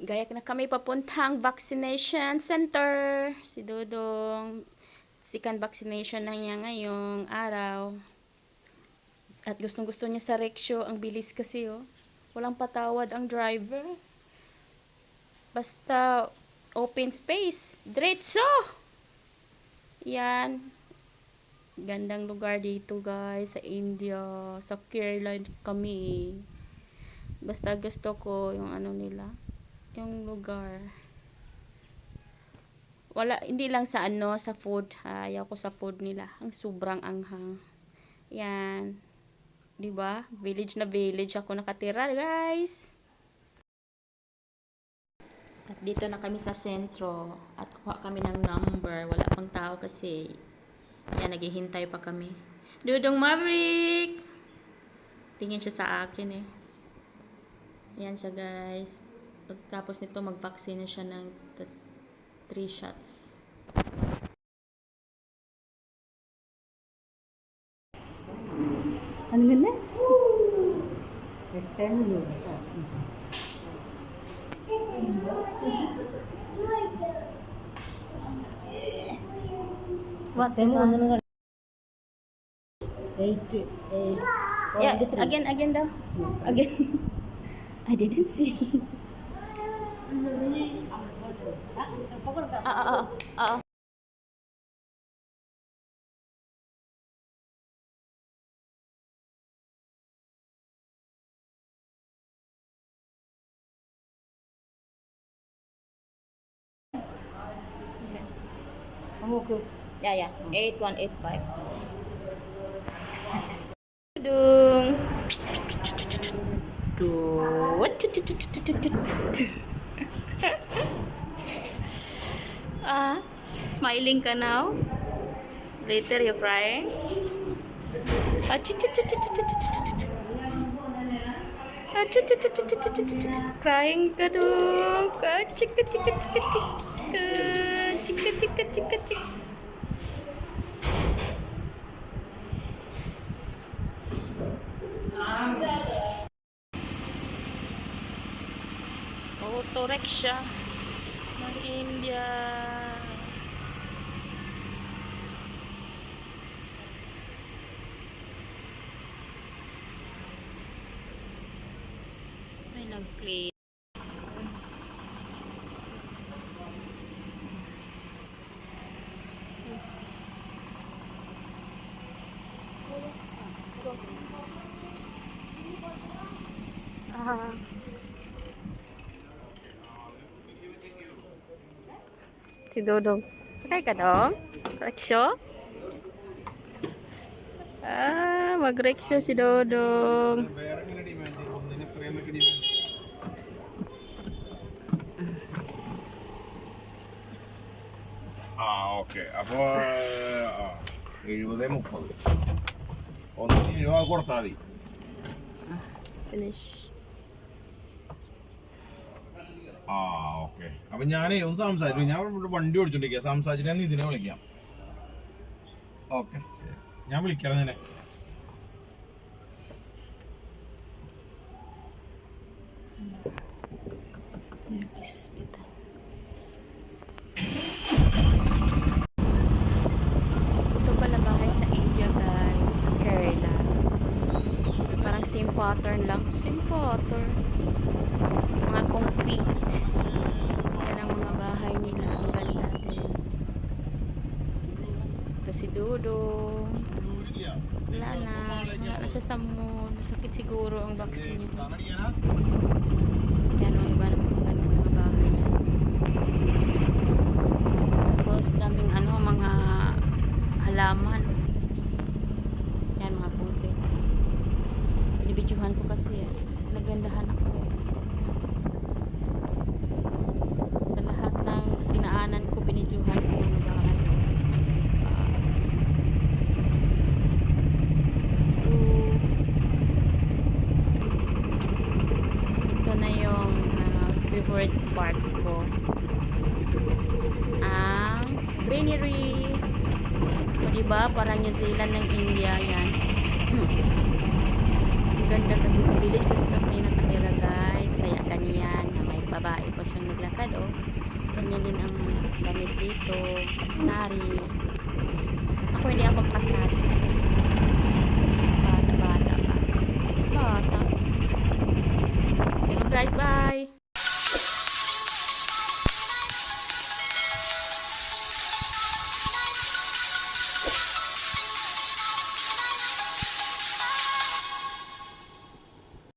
Gaya na kami papuntang vaccination center. Si Dudong, second vaccination na niya ngayong araw. At gustong gusto niya sa rickshaw. Ang bilis kasi oh. Walang patawad ang driver. Basta open space. Diretso! Yan. Gandang lugar dito guys sa India. Sa Kerala kami. Basta gusto ko yung ano nila. Yung lugar. Wala, hindi lang sa ano, sa food. ha. Ayaw ko sa food nila. Ang sobrang anghang. Yan. 'Di ba? Village na village ako nakatira, guys. At dito na kami sa sentro. At kuha kami ng number. Wala pang tao kasi. Yan, naghihintay pa kami. Dudong Maverick! Tingin siya sa akin eh. Yan siya guys. Pagkatapos nito mag-vaccine na siya ng 3 shots. Ano yun na? Rectangular. What? Temo ano na nga? Eight, eight. Yeah, again, again daw. Again. I didn't see. Kamuku. Ya ya, 8185. Ah, smiling ka now. Later you crying. Crying ka Kachik, kachik, kachik, kachik. Auto rickshaw ng India. May nag-play. Si Dodong. Sakay ka dong? Reksyo? Ah, mag-reksyo si Dodong. ആ okay അപ്പോ എഴുപത് മുപ്പത് ഒന്ന് എഴുപത് കൊടുത്താൽ മതി finish ആ ഓക്കെ അപ്പൊ ഞാനേ ഒന്ന് സംസാരിക്കും ഞാൻ ഇവിടെ വണ്ടി ഓടിച്ചോണ്ടിരിക്കുക സംസാരിച്ചിട്ട് ഞാൻ ഇതിനെ വിളിക്കാം ഓക്കെ ഞാൻ വിളിക്കാം നിന്നെ Ito pala bahay sa India guys. Sa Kerala. Parang same pattern lang. Same pattern. Concrete. Yan ang mga bahay nila. Ang ganda din. Ito si Dudong. Wala na. Wala na siya sa mood. Sakit siguro ang vaccine niya. Yan o, diba naman maganda mga bahay dyan. Tapos daming ano, mga halaman. Yan mga concrete. Binibidyohan ko kasi eh. Nagandahan ako eh. Sa lahat ng dinaanan ko, binidyohan ko mga bahay. Ah. True. ito na yung ah, favorite part ko. Ang greenery. O diba, parang New Zealand ng India yan. Ganda kasi sa village kasi kami nakatira guys. Kaya ganyan na may babae pa siyang naglakad, oh. Ganyan din ang damit dito, sari,